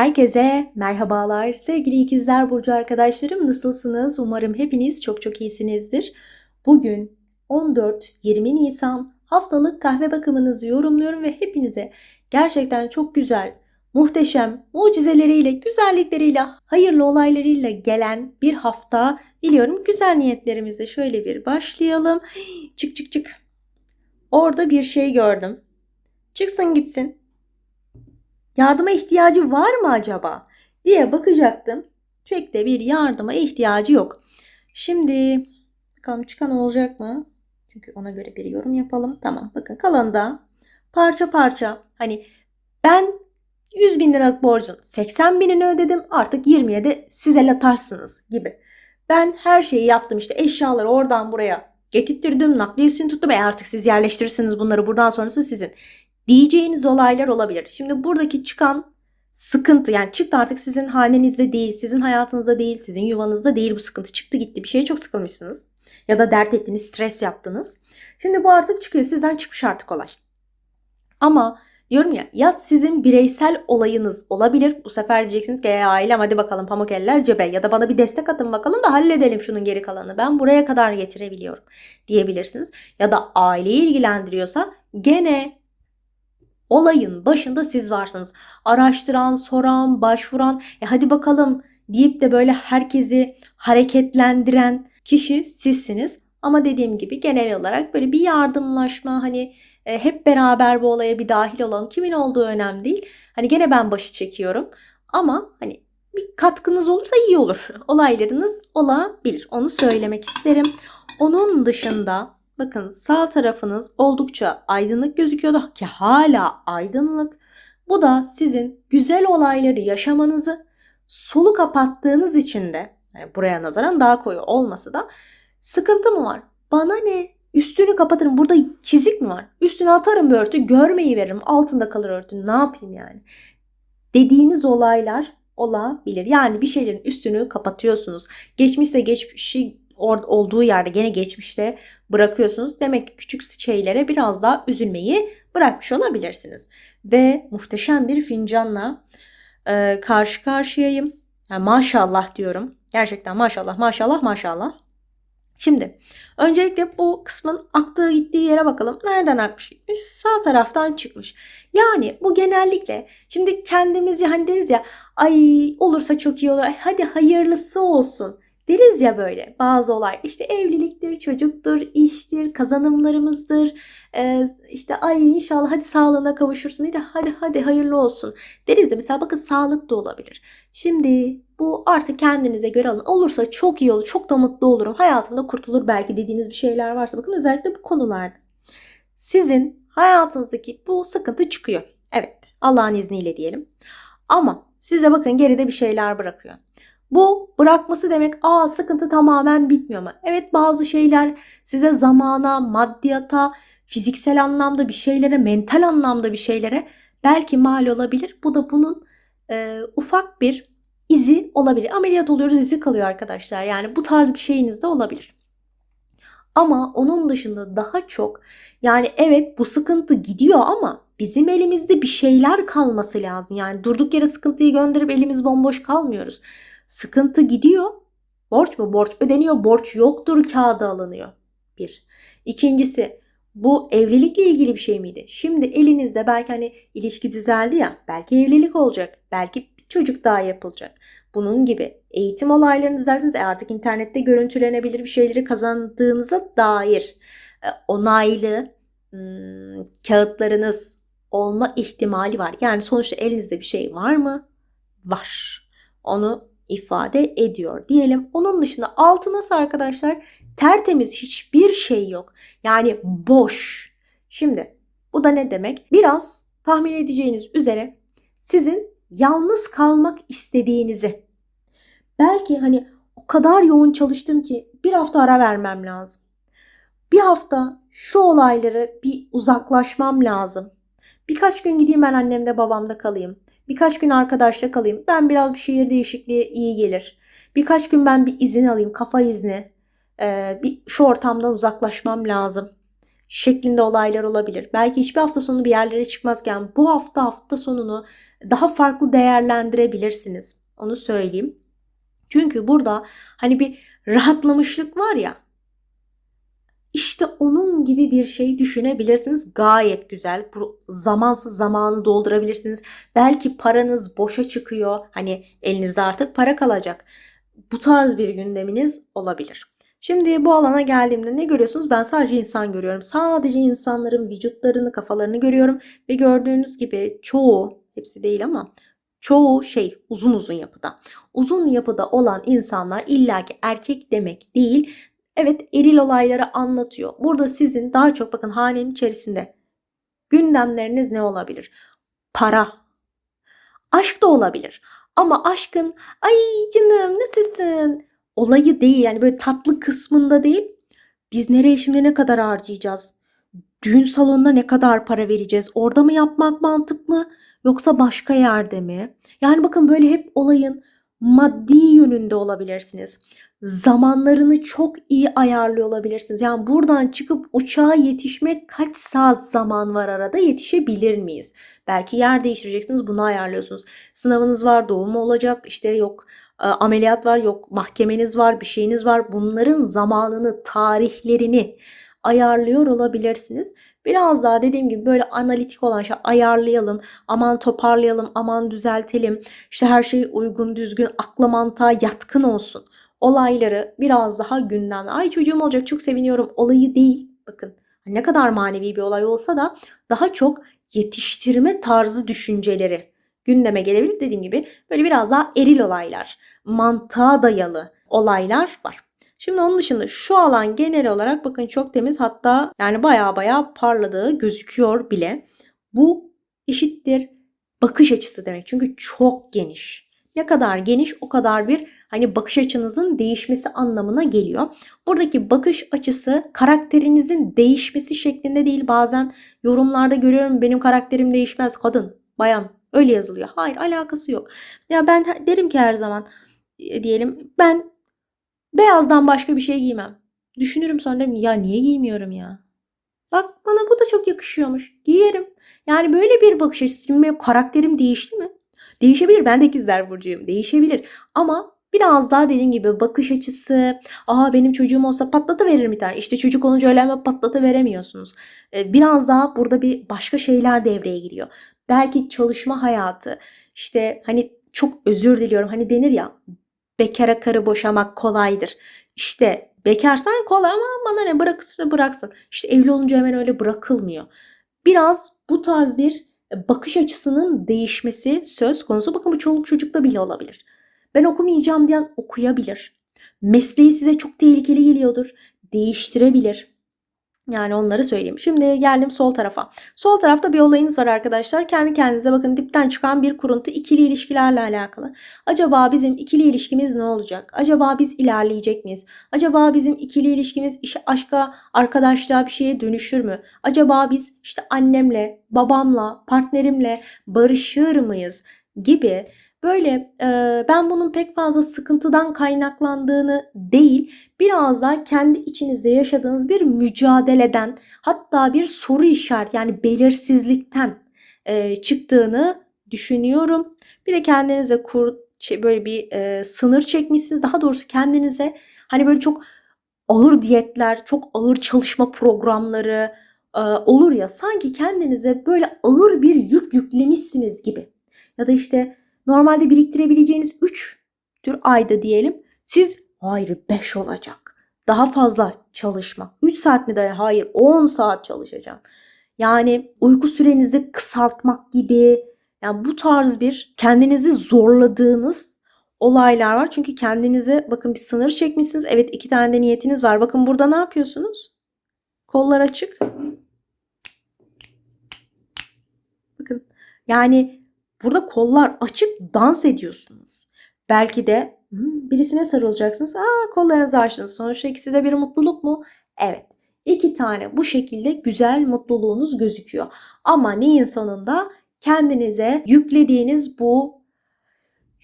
Herkese merhabalar. Sevgili ikizler burcu arkadaşlarım nasılsınız? Umarım hepiniz çok çok iyisinizdir. Bugün 14-20 Nisan haftalık kahve bakımınızı yorumluyorum ve hepinize gerçekten çok güzel, muhteşem, mucizeleriyle, güzellikleriyle, hayırlı olaylarıyla gelen bir hafta diliyorum. Güzel niyetlerimize şöyle bir başlayalım. Çık çık çık. Orada bir şey gördüm. Çıksın gitsin yardıma ihtiyacı var mı acaba diye bakacaktım. Pek de bir yardıma ihtiyacı yok. Şimdi bakalım çıkan olacak mı? Çünkü ona göre bir yorum yapalım. Tamam bakın kalanında parça parça hani ben 100 bin liralık borcun 80 binini ödedim artık 20'ye de size latarsınız gibi. Ben her şeyi yaptım işte eşyaları oradan buraya getirttirdim nakliyesini tuttum. E artık siz yerleştirirsiniz bunları buradan sonrası sizin diyeceğiniz olaylar olabilir. Şimdi buradaki çıkan sıkıntı yani çıktı artık sizin hanenizde değil, sizin hayatınızda değil, sizin yuvanızda değil bu sıkıntı çıktı gitti. Bir şeye çok sıkılmışsınız ya da dert ettiniz, stres yaptınız. Şimdi bu artık çıkıyor. Sizden çıkmış artık olay. Ama diyorum ya ya sizin bireysel olayınız olabilir. Bu sefer diyeceksiniz ki e, ailem hadi bakalım pamuk eller cebe ya da bana bir destek atın bakalım da halledelim şunun geri kalanını. Ben buraya kadar getirebiliyorum diyebilirsiniz. Ya da aileyi ilgilendiriyorsa gene olayın başında siz varsınız. Araştıran, soran, başvuran, e hadi bakalım deyip de böyle herkesi hareketlendiren kişi sizsiniz. Ama dediğim gibi genel olarak böyle bir yardımlaşma hani e, hep beraber bu olaya bir dahil olalım. Kimin olduğu önemli değil. Hani gene ben başı çekiyorum. Ama hani bir katkınız olursa iyi olur. Olaylarınız olabilir. Onu söylemek isterim. Onun dışında Bakın sağ tarafınız oldukça aydınlık gözüküyordu ki hala aydınlık. Bu da sizin güzel olayları yaşamanızı solu kapattığınız için de yani buraya nazaran daha koyu olması da sıkıntı mı var? Bana ne? Üstünü kapatırım. Burada çizik mi var? Üstüne atarım bir örtü. Görmeyi veririm. Altında kalır örtü. Ne yapayım yani? Dediğiniz olaylar olabilir. Yani bir şeylerin üstünü kapatıyorsunuz. Geçmişse geçmişi olduğu yerde gene geçmişte bırakıyorsunuz. Demek ki küçük şeylere biraz daha üzülmeyi bırakmış olabilirsiniz. Ve muhteşem bir fincanla e, karşı karşıyayım. Yani maşallah diyorum. Gerçekten maşallah maşallah maşallah. Şimdi öncelikle bu kısmın aktığı gittiği yere bakalım. Nereden akmış gitmiş? Sağ taraftan çıkmış. Yani bu genellikle şimdi kendimizce hani deriz ya ay olursa çok iyi olur. Ay, hadi hayırlısı olsun deriz ya böyle bazı olay işte evliliktir, çocuktur, iştir, kazanımlarımızdır. Ee, işte ay inşallah hadi sağlığına kavuşursun. Hadi hadi hadi hayırlı olsun. Deriz ya mesela bakın sağlık da olabilir. Şimdi bu artık kendinize göre alın. Olursa çok iyi olur. Çok da mutlu olurum. Hayatımda kurtulur belki dediğiniz bir şeyler varsa bakın özellikle bu konularda. Sizin hayatınızdaki bu sıkıntı çıkıyor. Evet Allah'ın izniyle diyelim. Ama size bakın geride bir şeyler bırakıyor. Bu bırakması demek aa sıkıntı tamamen bitmiyor mu? Evet bazı şeyler size zamana, maddiyata, fiziksel anlamda bir şeylere, mental anlamda bir şeylere belki mal olabilir. Bu da bunun e, ufak bir izi olabilir. Ameliyat oluyoruz izi kalıyor arkadaşlar. Yani bu tarz bir şeyiniz de olabilir. Ama onun dışında daha çok yani evet bu sıkıntı gidiyor ama bizim elimizde bir şeyler kalması lazım. Yani durduk yere sıkıntıyı gönderip elimiz bomboş kalmıyoruz. Sıkıntı gidiyor. Borç mu? Borç ödeniyor. Borç yoktur kağıda alınıyor. Bir. İkincisi bu evlilikle ilgili bir şey miydi? Şimdi elinizde belki hani ilişki düzeldi ya belki evlilik olacak. Belki bir çocuk daha yapılacak. Bunun gibi eğitim olaylarını düzeltiniz. E artık internette görüntülenebilir bir şeyleri kazandığınıza dair e, onaylı hmm, kağıtlarınız olma ihtimali var. Yani sonuçta elinizde bir şey var mı? Var. Onu ifade ediyor diyelim. Onun dışında altı nasıl arkadaşlar? Tertemiz hiçbir şey yok. Yani boş. Şimdi bu da ne demek? Biraz tahmin edeceğiniz üzere sizin yalnız kalmak istediğinizi belki hani o kadar yoğun çalıştım ki bir hafta ara vermem lazım. Bir hafta şu olayları bir uzaklaşmam lazım. Birkaç gün gideyim ben annemde babamda kalayım. Birkaç gün arkadaşla kalayım. Ben biraz bir şehir değişikliği iyi gelir. Birkaç gün ben bir izin alayım, kafa izni. Ee, bir şu ortamdan uzaklaşmam lazım. şeklinde olaylar olabilir. Belki hiçbir hafta sonu bir yerlere çıkmazken bu hafta hafta sonunu daha farklı değerlendirebilirsiniz. Onu söyleyeyim. Çünkü burada hani bir rahatlamışlık var ya. İşte onun gibi bir şey düşünebilirsiniz. Gayet güzel. Bu zamansız zamanı doldurabilirsiniz. Belki paranız boşa çıkıyor. Hani elinizde artık para kalacak. Bu tarz bir gündeminiz olabilir. Şimdi bu alana geldiğimde ne görüyorsunuz? Ben sadece insan görüyorum. Sadece insanların vücutlarını, kafalarını görüyorum ve gördüğünüz gibi çoğu, hepsi değil ama çoğu şey uzun uzun yapıda. Uzun yapıda olan insanlar illaki erkek demek değil. Evet eril olayları anlatıyor. Burada sizin daha çok bakın hanenin içerisinde gündemleriniz ne olabilir? Para. Aşk da olabilir. Ama aşkın ay canım nasılsın? Olayı değil yani böyle tatlı kısmında değil. Biz nereye şimdi ne kadar harcayacağız? Düğün salonuna ne kadar para vereceğiz? Orada mı yapmak mantıklı yoksa başka yerde mi? Yani bakın böyle hep olayın maddi yönünde olabilirsiniz. Zamanlarını çok iyi ayarlıyor olabilirsiniz. Yani buradan çıkıp uçağa yetişmek kaç saat zaman var arada yetişebilir miyiz? Belki yer değiştireceksiniz bunu ayarlıyorsunuz. Sınavınız var doğum olacak işte yok e, ameliyat var yok mahkemeniz var bir şeyiniz var. Bunların zamanını tarihlerini ayarlıyor olabilirsiniz. Biraz daha dediğim gibi böyle analitik olan şey ayarlayalım, aman toparlayalım, aman düzeltelim. İşte her şey uygun, düzgün, akla mantığa yatkın olsun. Olayları biraz daha gündemde. Ay çocuğum olacak çok seviniyorum olayı değil. Bakın ne kadar manevi bir olay olsa da daha çok yetiştirme tarzı düşünceleri gündeme gelebilir. Dediğim gibi böyle biraz daha eril olaylar, mantığa dayalı olaylar var. Şimdi onun dışında şu alan genel olarak bakın çok temiz hatta yani baya baya parladığı gözüküyor bile. Bu eşittir bakış açısı demek. Çünkü çok geniş. Ne kadar geniş o kadar bir hani bakış açınızın değişmesi anlamına geliyor. Buradaki bakış açısı karakterinizin değişmesi şeklinde değil. Bazen yorumlarda görüyorum benim karakterim değişmez kadın, bayan öyle yazılıyor. Hayır alakası yok. Ya ben derim ki her zaman e, diyelim ben Beyazdan başka bir şey giymem. Düşünürüm sonra derim ya niye giymiyorum ya? Bak bana bu da çok yakışıyormuş. Giyerim. Yani böyle bir bakış açısı. Karakterim değişti mi? Değişebilir. Ben de ikizler burcuyum. Değişebilir. Ama biraz daha dediğim gibi bakış açısı. Aa benim çocuğum olsa patlatı verir bir tane. İşte çocuk olunca öyle patlatı veremiyorsunuz. Ee, biraz daha burada bir başka şeyler devreye giriyor. Belki çalışma hayatı. İşte hani çok özür diliyorum. Hani denir ya bekara karı boşamak kolaydır. İşte bekarsan kolay ama bana ne bırakırsa bıraksın. İşte evli olunca hemen öyle bırakılmıyor. Biraz bu tarz bir bakış açısının değişmesi söz konusu. Bakın bu çoluk çocukta bile olabilir. Ben okumayacağım diyen okuyabilir. Mesleği size çok tehlikeli geliyordur. Değiştirebilir. Yani onları söyleyeyim. Şimdi geldim sol tarafa. Sol tarafta bir olayınız var arkadaşlar. Kendi kendinize bakın dipten çıkan bir kuruntu ikili ilişkilerle alakalı. Acaba bizim ikili ilişkimiz ne olacak? Acaba biz ilerleyecek miyiz? Acaba bizim ikili ilişkimiz iş, aşka, arkadaşlığa bir şeye dönüşür mü? Acaba biz işte annemle, babamla, partnerimle barışır mıyız? Gibi Böyle e, ben bunun pek fazla sıkıntıdan kaynaklandığını değil, biraz daha kendi içinizde yaşadığınız bir mücadeleden, hatta bir soru işareti yani belirsizlikten e, çıktığını düşünüyorum. Bir de kendinize kur, şey, böyle bir e, sınır çekmişsiniz. Daha doğrusu kendinize hani böyle çok ağır diyetler, çok ağır çalışma programları e, olur ya sanki kendinize böyle ağır bir yük yüklemişsiniz gibi. Ya da işte Normalde biriktirebileceğiniz 3 tür ayda diyelim. Siz hayır 5 olacak. Daha fazla çalışmak. 3 saat mi daha? Hayır 10 saat çalışacağım. Yani uyku sürenizi kısaltmak gibi yani bu tarz bir kendinizi zorladığınız olaylar var. Çünkü kendinize bakın bir sınır çekmişsiniz. Evet iki tane de niyetiniz var. Bakın burada ne yapıyorsunuz? Kollar açık. Bakın yani Burada kollar açık dans ediyorsunuz. Belki de hmm, birisine sarılacaksınız. Aa kollarınızı açtınız. Sonuçta ikisi de bir mutluluk mu? Evet. İki tane bu şekilde güzel mutluluğunuz gözüküyor. Ama neyin sonunda? Kendinize yüklediğiniz bu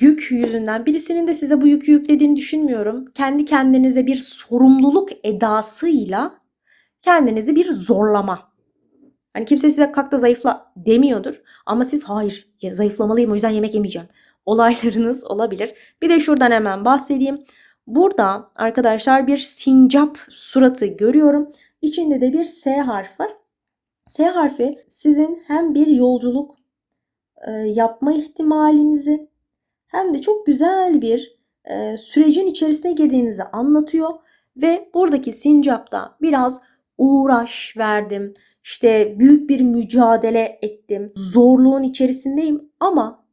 yük yüzünden birisinin de size bu yükü yüklediğini düşünmüyorum. Kendi kendinize bir sorumluluk edasıyla kendinizi bir zorlama. Hani kimse size kalk da zayıfla demiyordur. Ama siz hayır zayıflamalıyım o yüzden yemek yemeyeceğim. Olaylarınız olabilir. Bir de şuradan hemen bahsedeyim. Burada arkadaşlar bir sincap suratı görüyorum. İçinde de bir S harfi var. S harfi sizin hem bir yolculuk e, yapma ihtimalinizi hem de çok güzel bir e, sürecin içerisine girdiğinizi anlatıyor. Ve buradaki sincapta biraz uğraş verdim. İşte büyük bir mücadele ettim. Zorluğun içerisindeyim ama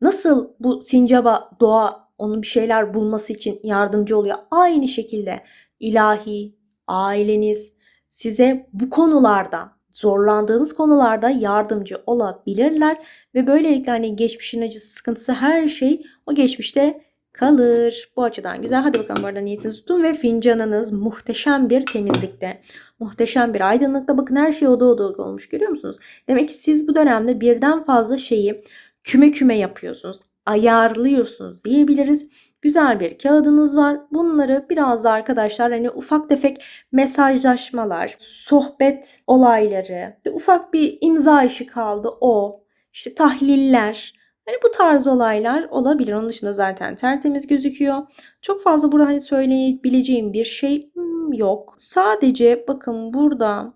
nasıl bu sincaba doğa onun bir şeyler bulması için yardımcı oluyor. Aynı şekilde ilahi, aileniz size bu konularda zorlandığınız konularda yardımcı olabilirler ve böylelikle hani geçmişin acısı, sıkıntısı her şey o geçmişte kalır. Bu açıdan güzel. Hadi bakalım bu arada niyetinizi tutun ve fincanınız muhteşem bir temizlikte. Muhteşem bir aydınlıkta. Bakın her şey oda oda olmuş görüyor musunuz? Demek ki siz bu dönemde birden fazla şeyi küme küme yapıyorsunuz. Ayarlıyorsunuz diyebiliriz. Güzel bir kağıdınız var. Bunları biraz da arkadaşlar hani ufak tefek mesajlaşmalar, sohbet olayları, ufak bir imza işi kaldı o. İşte tahliller, Hani bu tarz olaylar olabilir. Onun dışında zaten tertemiz gözüküyor. Çok fazla burada hani söyleyebileceğim bir şey hmm, yok. Sadece bakın burada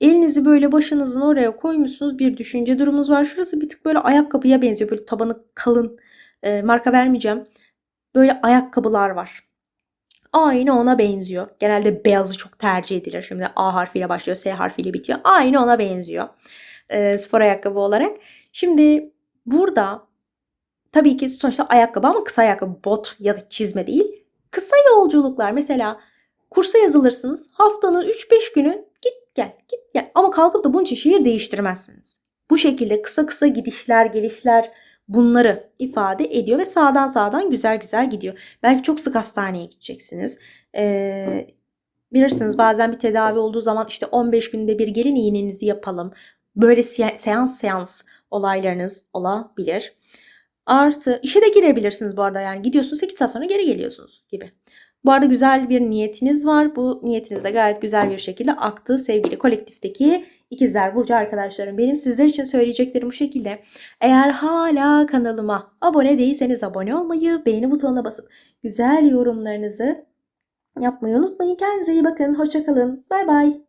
elinizi böyle başınızın oraya koymuşsunuz. Bir düşünce durumunuz var. Şurası bir tık böyle ayakkabıya benziyor. Böyle tabanı kalın. E, marka vermeyeceğim. Böyle ayakkabılar var. Aynı ona benziyor. Genelde beyazı çok tercih edilir. Şimdi A harfiyle başlıyor, S harfiyle bitiyor. Aynı ona benziyor. E, spor ayakkabı olarak. Şimdi Burada tabii ki sonuçta ayakkabı ama kısa ayakkabı, bot ya da çizme değil. Kısa yolculuklar mesela kursa yazılırsınız. Haftanın 3-5 günü git gel git gel ama kalkıp da bunun için şehir değiştirmezsiniz. Bu şekilde kısa kısa gidişler gelişler bunları ifade ediyor ve sağdan sağdan güzel güzel gidiyor. Belki çok sık hastaneye gideceksiniz. Ee, bilirsiniz bazen bir tedavi olduğu zaman işte 15 günde bir gelin iğnenizi yapalım. Böyle seans seans olaylarınız olabilir. Artı işe de girebilirsiniz bu arada yani gidiyorsunuz 8 saat sonra geri geliyorsunuz gibi. Bu arada güzel bir niyetiniz var. Bu niyetiniz de gayet güzel bir şekilde aktı sevgili kolektifteki ikizler burcu arkadaşlarım. Benim sizler için söyleyeceklerim bu şekilde. Eğer hala kanalıma abone değilseniz abone olmayı, beğeni butonuna basıp güzel yorumlarınızı yapmayı unutmayın. Kendinize iyi bakın. Hoşçakalın. Bay bay.